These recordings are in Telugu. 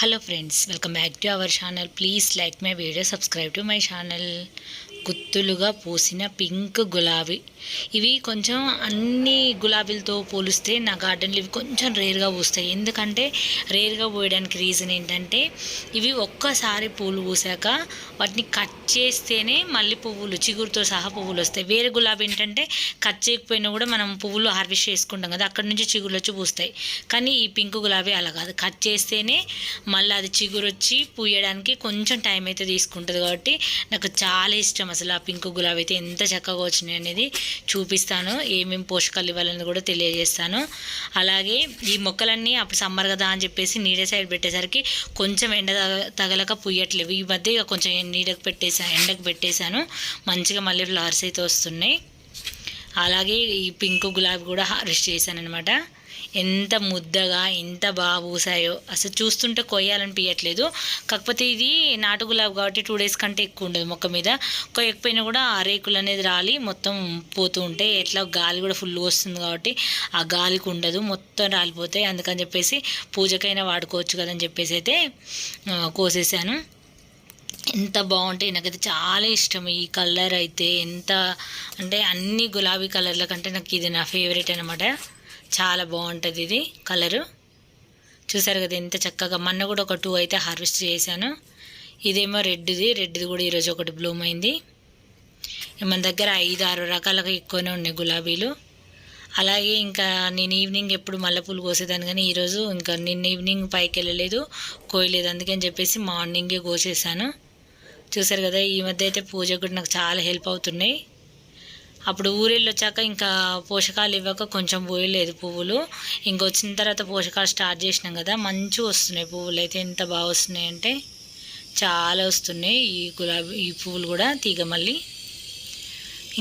Hello friends, welcome back to our channel. Please like my video, subscribe to my channel. గుత్తులుగా పూసిన పింక్ గులాబీ ఇవి కొంచెం అన్ని గులాబీలతో పోలిస్తే నా గార్డెన్లు ఇవి కొంచెం రేర్గా పూస్తాయి ఎందుకంటే రేర్గా పోయడానికి రీజన్ ఏంటంటే ఇవి ఒక్కసారి పూలు పూసాక వాటిని కట్ చేస్తేనే మళ్ళీ పువ్వులు చిగురుతో సహా పువ్వులు వస్తాయి వేరే గులాబీ ఏంటంటే కట్ చేయకపోయినా కూడా మనం పువ్వులు హార్వెస్ట్ చేసుకుంటాం కదా అక్కడ నుంచి చిగురు వచ్చి పూస్తాయి కానీ ఈ పింక్ గులాబీ అలా కాదు కట్ చేస్తేనే మళ్ళీ అది చిగురు వచ్చి పూయడానికి కొంచెం టైం అయితే తీసుకుంటుంది కాబట్టి నాకు చాలా ఇష్టం అసలు ఆ పింక్ గులాబీ అయితే ఎంత చక్కగా వచ్చినాయి అనేది చూపిస్తాను ఏమేమి పోషకాలు ఇవ్వాలని కూడా తెలియజేస్తాను అలాగే ఈ మొక్కలన్నీ అప్పుడు సమ్మర్ కదా అని చెప్పేసి నీడ సైడ్ పెట్టేసరికి కొంచెం ఎండ తగలక పుయ్యట్లేవు ఈ మధ్య ఇక కొంచెం నీడకు పెట్టేసాను ఎండకు పెట్టేశాను మంచిగా మళ్ళీ ఫ్లవర్స్ అయితే వస్తున్నాయి అలాగే ఈ పింక్ గులాబీ కూడా హారెస్ట్ చేశాను అనమాట ఎంత ముద్దగా ఎంత బాగా పూసాయో అసలు చూస్తుంటే కొయ్యాలనిపించట్లేదు కాకపోతే ఇది నాటు గులాబ్ కాబట్టి టూ డేస్ కంటే ఎక్కువ ఉండదు మొక్క మీద కొయ్యకపోయినా కూడా ఆ రేకులు అనేది రాలి మొత్తం పోతూ ఉంటాయి ఎట్లా గాలి కూడా ఫుల్ వస్తుంది కాబట్టి ఆ గాలికి ఉండదు మొత్తం రాలిపోతాయి అందుకని చెప్పేసి పూజకైనా వాడుకోవచ్చు కదని చెప్పేసి అయితే కోసేసాను ఎంత బాగుంటాయి నాకైతే చాలా ఇష్టం ఈ కలర్ అయితే ఎంత అంటే అన్ని గులాబీ కలర్ల కంటే నాకు ఇది నా ఫేవరెట్ అనమాట చాలా బాగుంటుంది ఇది కలరు చూసారు కదా ఎంత చక్కగా మొన్న కూడా ఒక టూ అయితే హార్వెస్ట్ చేశాను ఇదేమో రెడ్ది రెడ్ది కూడా ఈరోజు ఒకటి బ్లూమ్ అయింది మన దగ్గర ఐదు ఆరు రకాలుగా ఎక్కువనే ఉన్నాయి గులాబీలు అలాగే ఇంకా నేను ఈవినింగ్ ఎప్పుడు మల్లెపూలు కోసేదాన్ని కానీ ఈరోజు ఇంకా నిన్న ఈవినింగ్ పైకి వెళ్ళలేదు కోయలేదు అందుకని చెప్పేసి మార్నింగే కోసేసాను చూసారు కదా ఈ మధ్య అయితే పూజ కూడా నాకు చాలా హెల్ప్ అవుతున్నాయి అప్పుడు ఊరేళ్ళు వచ్చాక ఇంకా పోషకాలు ఇవ్వక కొంచెం పోయలేదు పువ్వులు ఇంక వచ్చిన తర్వాత పోషకాలు స్టార్ట్ చేసినాం కదా మంచిగా వస్తున్నాయి పువ్వులు అయితే ఎంత బాగా వస్తున్నాయి అంటే చాలా వస్తున్నాయి ఈ గులాబీ ఈ పువ్వులు కూడా తీగ మళ్ళీ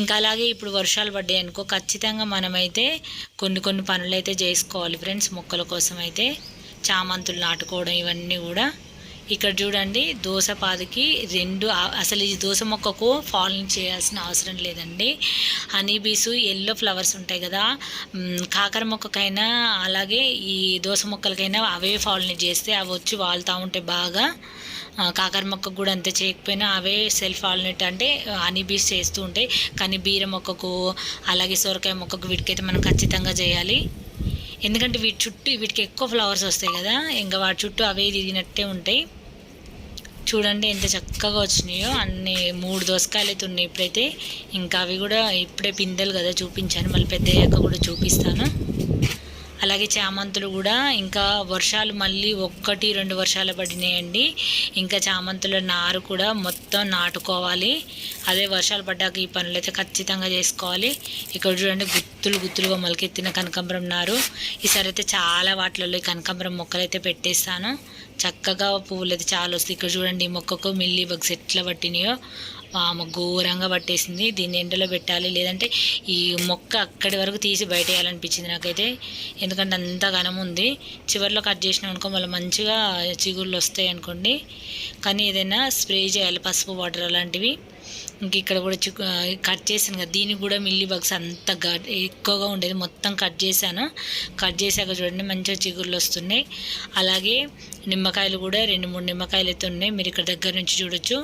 ఇంకా అలాగే ఇప్పుడు వర్షాలు పడ్డాయి అనుకో ఖచ్చితంగా మనమైతే కొన్ని కొన్ని పనులు అయితే చేసుకోవాలి ఫ్రెండ్స్ మొక్కల కోసం అయితే చామంతులు నాటుకోవడం ఇవన్నీ కూడా ఇక్కడ చూడండి దోశ పాదికి రెండు అసలు ఈ దోశ మొక్కకు ఫాలో చేయాల్సిన అవసరం లేదండి హనీబీస్ ఎల్లో ఫ్లవర్స్ ఉంటాయి కదా కాకర మొక్కకైనా అలాగే ఈ దోశ మొక్కలకైనా అవే ఫాలో చేస్తే అవి వచ్చి వాళ్తూ ఉంటాయి బాగా కాకర మొక్కకు కూడా అంతే చేయకపోయినా అవే సెల్ఫ్ ఆల్నెట్ అంటే హనీ బీస్ చేస్తూ ఉంటాయి కానీ బీర మొక్కకు అలాగే సొరకాయ మొక్కకు వీటికైతే మనం ఖచ్చితంగా చేయాలి ఎందుకంటే వీటి చుట్టూ వీటికి ఎక్కువ ఫ్లవర్స్ వస్తాయి కదా ఇంకా వాటి చుట్టూ అవే తిరిగినట్టే ఉంటాయి చూడండి ఎంత చక్కగా వచ్చినాయో అన్ని మూడు దోసకాయలు అయితే ఉన్నాయి ఇప్పుడైతే ఇంకా అవి కూడా ఇప్పుడే పిందెలు కదా చూపించాను మళ్ళీ పెద్ద అయ్యాక కూడా చూపిస్తాను అలాగే చామంతులు కూడా ఇంకా వర్షాలు మళ్ళీ ఒక్కటి రెండు వర్షాలు పడినాయండి ఇంకా చామంతుల నారు కూడా మొత్తం నాటుకోవాలి అదే వర్షాలు పడ్డాక ఈ పనులు అయితే ఖచ్చితంగా చేసుకోవాలి ఇక్కడ చూడండి గుత్తులు గుత్తులుగా మొలకెత్తిన కనకాంబరం నారు ఈసారి అయితే చాలా వాటిలలో ఈ కనకాంబరం మొక్కలు అయితే పెట్టేస్తాను చక్కగా పువ్వులు అయితే చాలా వస్తాయి ఇక్కడ చూడండి ఈ మొక్కకు మిల్లీ బగ్స్ ఎట్లా పట్టినాయో పాము ఘోరంగా పట్టేసింది దీన్ని ఎండలో పెట్టాలి లేదంటే ఈ మొక్క అక్కడి వరకు తీసి బయట వేయాలనిపించింది నాకైతే ఎందుకంటే అంత ఘనం ఉంది చివరిలో కట్ చేసినాం అనుకో మళ్ళీ మంచిగా చిగుళ్ళు వస్తాయి అనుకోండి కానీ ఏదైనా స్ప్రే చేయాలి పసుపు వాటర్ అలాంటివి ఇంక ఇక్కడ కూడా చిక్ కట్ చేశాను కదా దీనికి కూడా మిల్లీ బగ్స్ అంత ఎక్కువగా ఉండేది మొత్తం కట్ చేశాను కట్ చేశాక చూడండి మంచిగా చిగుర్లు వస్తున్నాయి అలాగే నిమ్మకాయలు కూడా రెండు మూడు నిమ్మకాయలు అయితే ఉన్నాయి మీరు ఇక్కడ దగ్గర నుంచి చూడొచ్చు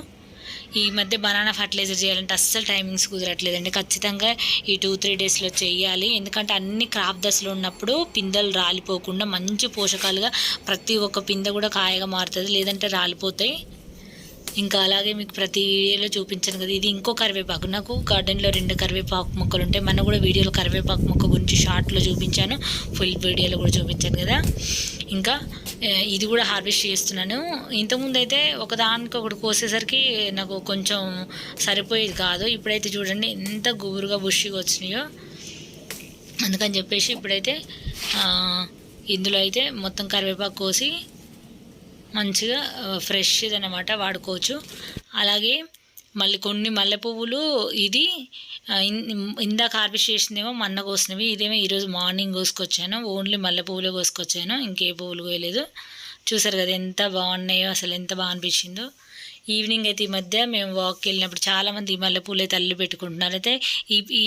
ఈ మధ్య బనానా ఫర్టిలైజర్ చేయాలంటే అస్సలు టైమింగ్స్ కుదరట్లేదండి ఖచ్చితంగా ఈ టూ త్రీ డేస్లో చేయాలి ఎందుకంటే అన్ని క్రాప్ దశలో ఉన్నప్పుడు పిందెలు రాలిపోకుండా మంచి పోషకాలుగా ప్రతి ఒక్క పిందె కూడా కాయగా మారుతుంది లేదంటే రాలిపోతాయి ఇంకా అలాగే మీకు ప్రతి వీడియోలో చూపించాను కదా ఇది ఇంకో కరివేపాకు నాకు గార్డెన్లో రెండు కరివేపాకు మొక్కలు ఉంటాయి మన కూడా వీడియోలో కరివేపాకు మొక్క గురించి షార్ట్లో చూపించాను ఫుల్ వీడియోలో కూడా చూపించాను కదా ఇంకా ఇది కూడా హార్వెస్ట్ చేస్తున్నాను ఇంతకుముందు అయితే ఒకదానికి ఒకటి కోసేసరికి నాకు కొంచెం సరిపోయేది కాదు ఇప్పుడైతే చూడండి ఎంత గుబురుగా బుషిగా వచ్చినాయో అందుకని చెప్పేసి ఇప్పుడైతే ఇందులో అయితే మొత్తం కరివేపాకు కోసి మంచిగా ఫ్రెష్ అనమాట వాడుకోవచ్చు అలాగే మళ్ళీ కొన్ని మల్లె పువ్వులు ఇది ఇందాక హార్వెస్ట్ చేసిందేమో మొన్న కోసినవి ఇదేమో ఈరోజు మార్నింగ్ కోసుకొచ్చాను ఓన్లీ మల్లె పువ్వులే కోసుకొచ్చాను ఇంకే పువ్వులు కోయలేదు చూసారు కదా ఎంత బాగున్నాయో అసలు ఎంత బాగా అనిపించిందో ఈవినింగ్ అయితే ఈ మధ్య మేము వాక్కి వెళ్ళినప్పుడు చాలామంది అయితే తల్లి పెట్టుకుంటున్నారు అయితే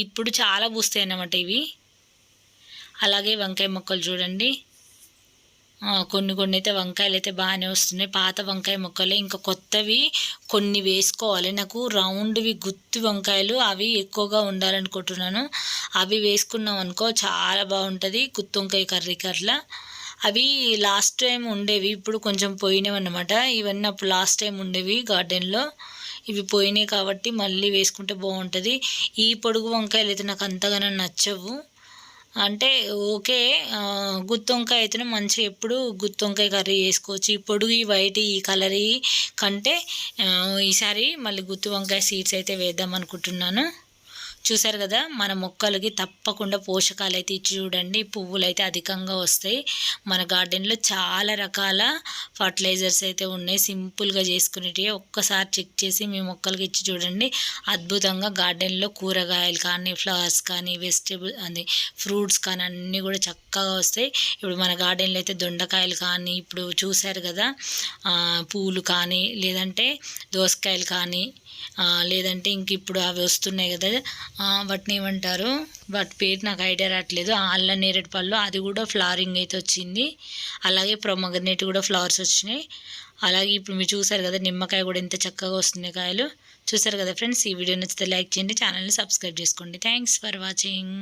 ఇప్పుడు చాలా పూస్తాయి అన్నమాట ఇవి అలాగే వంకాయ మొక్కలు చూడండి కొన్ని కొన్ని అయితే వంకాయలు అయితే బాగానే వస్తున్నాయి పాత వంకాయ మొక్కలే ఇంకా కొత్తవి కొన్ని వేసుకోవాలి నాకు రౌండ్వి గుత్తి వంకాయలు అవి ఎక్కువగా ఉండాలనుకుంటున్నాను అవి వేసుకున్నాం అనుకో చాలా బాగుంటుంది గుత్తి వంకాయ కర్రీ కర్రల అవి లాస్ట్ టైం ఉండేవి ఇప్పుడు కొంచెం పోయినవి అన్నమాట ఇవన్నీ అప్పుడు లాస్ట్ టైం ఉండేవి గార్డెన్లో ఇవి పోయినాయి కాబట్టి మళ్ళీ వేసుకుంటే బాగుంటుంది ఈ పొడుగు వంకాయలు అయితే నాకు అంతగానో నచ్చవు అంటే ఓకే గుత్తొంకాయ అయితేనే మంచి ఎప్పుడు గుత్తొంకాయ కర్రీ చేసుకోవచ్చు ఈ పొడుగు ఈ వైట్ ఈ కలర్ కంటే ఈసారి మళ్ళీ గుత్తి వంకాయ సీడ్స్ అయితే వేద్దాం అనుకుంటున్నాను చూసారు కదా మన మొక్కలకి తప్పకుండా పోషకాలు అయితే ఇచ్చి చూడండి పువ్వులు అయితే అధికంగా వస్తాయి మన గార్డెన్లో చాలా రకాల ఫర్టిలైజర్స్ అయితే ఉన్నాయి సింపుల్గా చేసుకునేటివి ఒక్కసారి చెక్ చేసి మీ మొక్కలకి ఇచ్చి చూడండి అద్భుతంగా గార్డెన్లో కూరగాయలు కానీ ఫ్లవర్స్ కానీ వెజిటేబుల్ అది ఫ్రూట్స్ కానీ అన్నీ కూడా చక్కగా వస్తాయి ఇప్పుడు మన గార్డెన్లో అయితే దొండకాయలు కానీ ఇప్పుడు చూశారు కదా పూలు కానీ లేదంటే దోసకాయలు కానీ లేదంటే ఇంక ఇప్పుడు అవి వస్తున్నాయి కదా వాటిని ఏమంటారు వాటి పేరు నాకు ఐడియా రావట్లేదు అల్ల నేరేడు పళ్ళు అది కూడా ఫ్లవరింగ్ అయితే వచ్చింది అలాగే ప్రొమగనేట్ కూడా ఫ్లవర్స్ వచ్చినాయి అలాగే ఇప్పుడు మీరు చూసారు కదా నిమ్మకాయ కూడా ఎంత చక్కగా వస్తుంది కాయలు చూసారు కదా ఫ్రెండ్స్ ఈ వీడియో నచ్చితే లైక్ చేయండి ఛానల్ని సబ్స్క్రైబ్ చేసుకోండి థ్యాంక్స్ ఫర్ వాచింగ్